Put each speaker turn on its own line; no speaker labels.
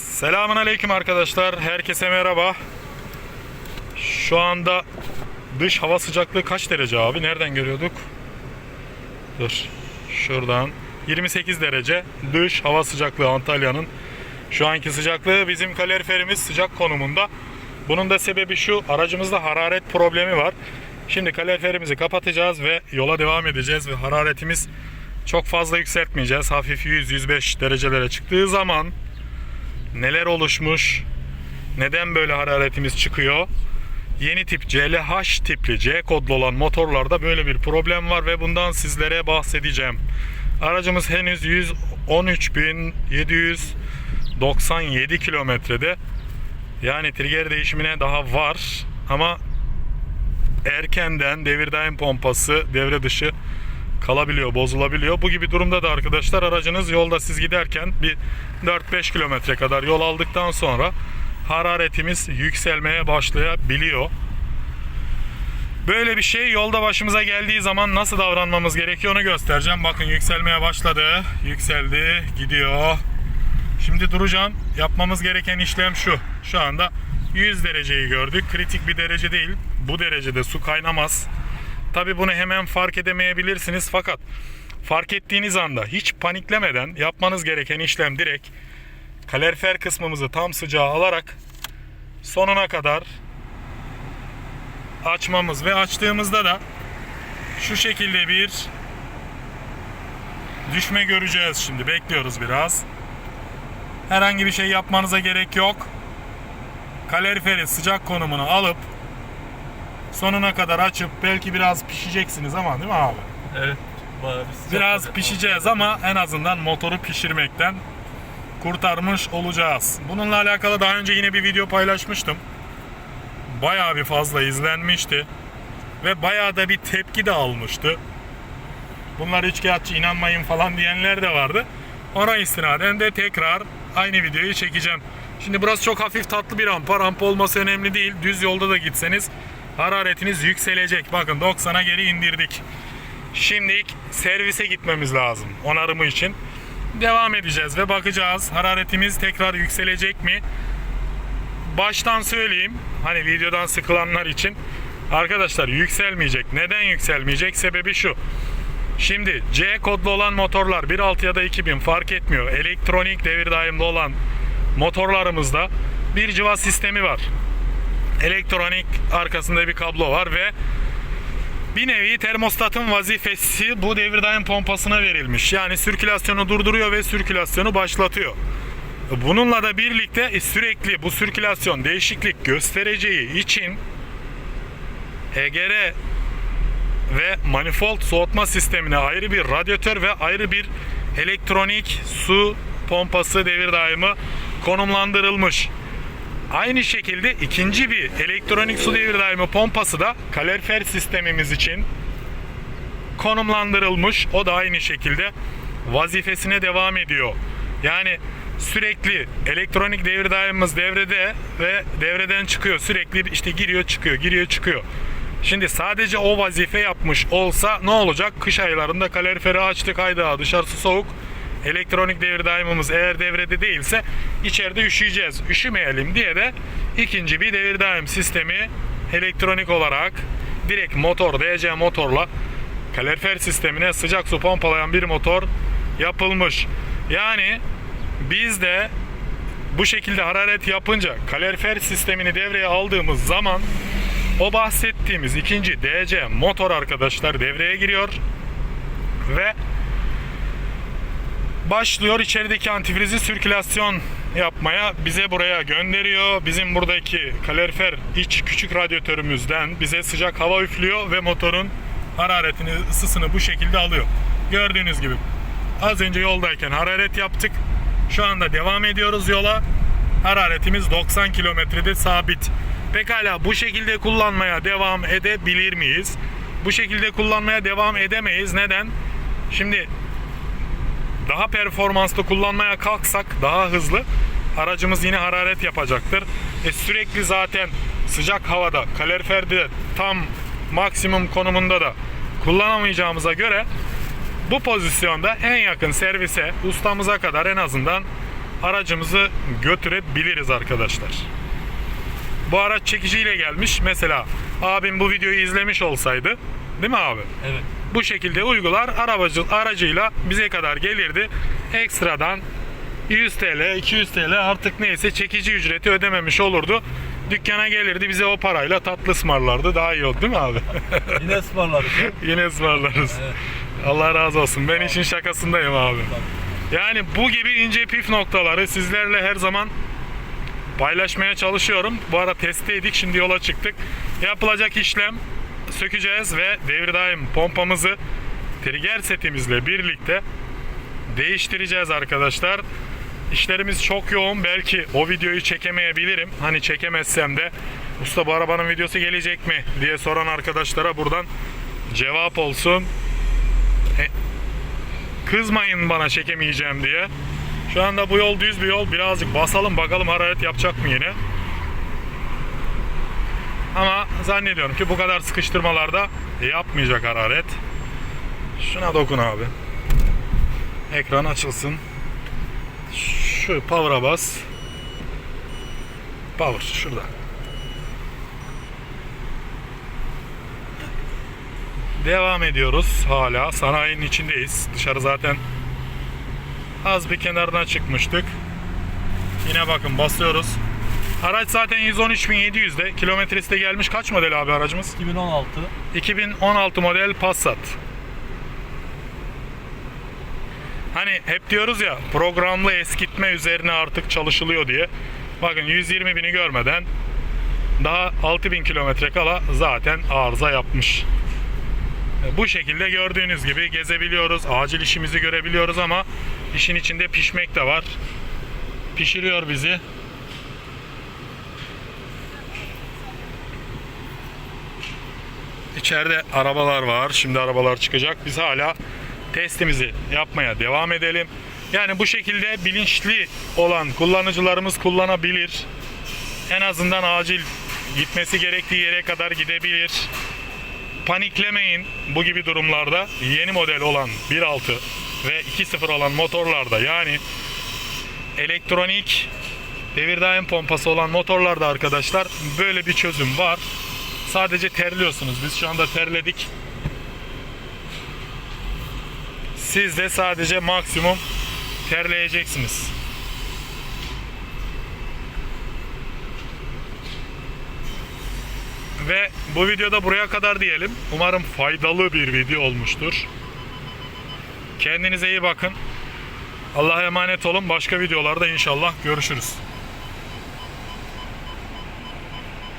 Selamun Aleyküm arkadaşlar. Herkese merhaba. Şu anda dış hava sıcaklığı kaç derece abi? Nereden görüyorduk? Dur. Şuradan. 28 derece dış hava sıcaklığı Antalya'nın. Şu anki sıcaklığı bizim kaloriferimiz sıcak konumunda. Bunun da sebebi şu. Aracımızda hararet problemi var. Şimdi kaloriferimizi kapatacağız ve yola devam edeceğiz ve hararetimiz çok fazla yükseltmeyeceğiz. Hafif 100-105 derecelere çıktığı zaman neler oluşmuş, neden böyle hararetimiz çıkıyor? Yeni tip CLH tipli C kodlu olan motorlarda böyle bir problem var ve bundan sizlere bahsedeceğim. Aracımız henüz 113.797 kilometrede. Yani trigger değişimine daha var ama erkenden devir daim pompası devre dışı kalabiliyor, bozulabiliyor. Bu gibi durumda da arkadaşlar aracınız yolda siz giderken bir 4-5 kilometre kadar yol aldıktan sonra hararetimiz yükselmeye başlayabiliyor. Böyle bir şey yolda başımıza geldiği zaman nasıl davranmamız gerekiyor onu göstereceğim. Bakın yükselmeye başladı. Yükseldi, gidiyor. Şimdi duracağım. Yapmamız gereken işlem şu. Şu anda 100 dereceyi gördük. Kritik bir derece değil. Bu derecede su kaynamaz. Tabi bunu hemen fark edemeyebilirsiniz fakat fark ettiğiniz anda hiç paniklemeden yapmanız gereken işlem direkt kalorifer kısmımızı tam sıcağa alarak sonuna kadar açmamız ve açtığımızda da şu şekilde bir düşme göreceğiz. Şimdi bekliyoruz biraz. Herhangi bir şey yapmanıza gerek yok. Kaloriferi sıcak konumunu alıp sonuna kadar açıp belki biraz pişeceksiniz ama değil mi abi?
Evet. Bayağı bir sıcak
Biraz
olacak.
pişeceğiz ama en azından motoru pişirmekten kurtarmış olacağız. Bununla alakalı daha önce yine bir video paylaşmıştım. Bayağı bir fazla izlenmişti. Ve bayağı da bir tepki de almıştı. Bunlar üçkağıtçı inanmayın falan diyenler de vardı. Ona istinaden de tekrar aynı videoyu çekeceğim. Şimdi burası çok hafif tatlı bir rampa. Rampa olması önemli değil. Düz yolda da gitseniz hararetiniz yükselecek. Bakın 90'a geri indirdik. Şimdi servise gitmemiz lazım onarımı için. Devam edeceğiz ve bakacağız hararetimiz tekrar yükselecek mi? Baştan söyleyeyim hani videodan sıkılanlar için arkadaşlar yükselmeyecek. Neden yükselmeyecek? Sebebi şu. Şimdi C kodlu olan motorlar 1.6 ya da 2000 fark etmiyor. Elektronik devir daimli olan motorlarımızda bir cıva sistemi var. Elektronik arkasında bir kablo var ve bir nevi termostatın vazifesi bu devir daim pompasına verilmiş. Yani sirkülasyonu durduruyor ve sirkülasyonu başlatıyor. Bununla da birlikte sürekli bu sirkülasyon değişiklik göstereceği için EGR ve manifold soğutma sistemine ayrı bir radyatör ve ayrı bir elektronik su pompası devir daimi konumlandırılmış. Aynı şekilde ikinci bir elektronik su devir daimi pompası da kalorifer sistemimiz için konumlandırılmış. O da aynı şekilde vazifesine devam ediyor. Yani sürekli elektronik devir daimimiz devrede ve devreden çıkıyor. Sürekli işte giriyor çıkıyor, giriyor çıkıyor. Şimdi sadece o vazife yapmış olsa ne olacak? Kış aylarında kaloriferi açtık hayda dışarısı soğuk. Elektronik devir daimimiz eğer devrede değilse içeride üşüyeceğiz. Üşümeyelim diye de ikinci bir devir daim sistemi elektronik olarak direkt motor DC motorla kalorifer sistemine sıcak su pompalayan bir motor yapılmış. Yani biz de bu şekilde hararet yapınca kalorifer sistemini devreye aldığımız zaman o bahsettiğimiz ikinci DC motor arkadaşlar devreye giriyor ve başlıyor içerideki antifrizi sirkülasyon yapmaya bize buraya gönderiyor. Bizim buradaki kalorifer iç küçük radyatörümüzden bize sıcak hava üflüyor ve motorun hararetini, ısısını bu şekilde alıyor. Gördüğünüz gibi az önce yoldayken hararet yaptık. Şu anda devam ediyoruz yola. Hararetimiz 90 kilometrede sabit. Pekala bu şekilde kullanmaya devam edebilir miyiz? Bu şekilde kullanmaya devam edemeyiz. Neden? Şimdi daha performanslı kullanmaya kalksak daha hızlı aracımız yine hararet yapacaktır. E sürekli zaten sıcak havada kaloriferde tam maksimum konumunda da kullanamayacağımıza göre bu pozisyonda en yakın servise ustamıza kadar en azından aracımızı götürebiliriz arkadaşlar. Bu araç çekiciyle gelmiş. Mesela abim bu videoyu izlemiş olsaydı değil mi abi?
Evet.
Bu şekilde uygular arabacı, aracıyla bize kadar gelirdi. Ekstradan 100 TL, 200 TL artık neyse çekici ücreti ödememiş olurdu. Dükkana gelirdi bize o parayla tatlı ısmarlardı. Daha iyi oldu değil mi abi?
Yine ısmarladık.
Yine ısmarlarız.
Evet.
Allah razı olsun. Ben işin şakasındayım abi. Yani bu gibi ince pif noktaları sizlerle her zaman paylaşmaya çalışıyorum. Bu ara testteydik. Şimdi yola çıktık. Yapılacak işlem sökeceğiz ve devir daim pompamızı trigger setimizle birlikte değiştireceğiz arkadaşlar. İşlerimiz çok yoğun. Belki o videoyu çekemeyebilirim. Hani çekemezsem de usta bu arabanın videosu gelecek mi diye soran arkadaşlara buradan cevap olsun. E, kızmayın bana çekemeyeceğim diye. Şu anda bu yol düz bir yol. Birazcık basalım bakalım hararet yapacak mı yine. Ama zannediyorum ki bu kadar sıkıştırmalarda yapmayacak hararet. Şuna dokun abi. Ekran açılsın. Şu power'a bas. Power şurada. Devam ediyoruz hala. Sanayinin içindeyiz. Dışarı zaten az bir kenarına çıkmıştık. Yine bakın basıyoruz. Araç zaten 113.700'de. Kilometresi de gelmiş. Kaç model abi aracımız?
2016.
2016 model Passat. Hani hep diyoruz ya programlı eskitme üzerine artık çalışılıyor diye. Bakın 120 bini görmeden daha 6000 kilometre kala zaten arıza yapmış. E, Bu şekilde gördüğünüz gibi gezebiliyoruz, acil işimizi görebiliyoruz ama işin içinde pişmek de var. Pişiriyor bizi. İçeride arabalar var. Şimdi arabalar çıkacak. Biz hala testimizi yapmaya devam edelim. Yani bu şekilde bilinçli olan kullanıcılarımız kullanabilir. En azından acil gitmesi gerektiği yere kadar gidebilir. Paniklemeyin bu gibi durumlarda. Yeni model olan 1.6 ve 2.0 olan motorlarda yani elektronik devir daim pompası olan motorlarda arkadaşlar böyle bir çözüm var. Sadece terliyorsunuz. Biz şu anda terledik. Siz de sadece maksimum terleyeceksiniz. Ve bu videoda buraya kadar diyelim. Umarım faydalı bir video olmuştur. Kendinize iyi bakın. Allah'a emanet olun. Başka videolarda inşallah görüşürüz.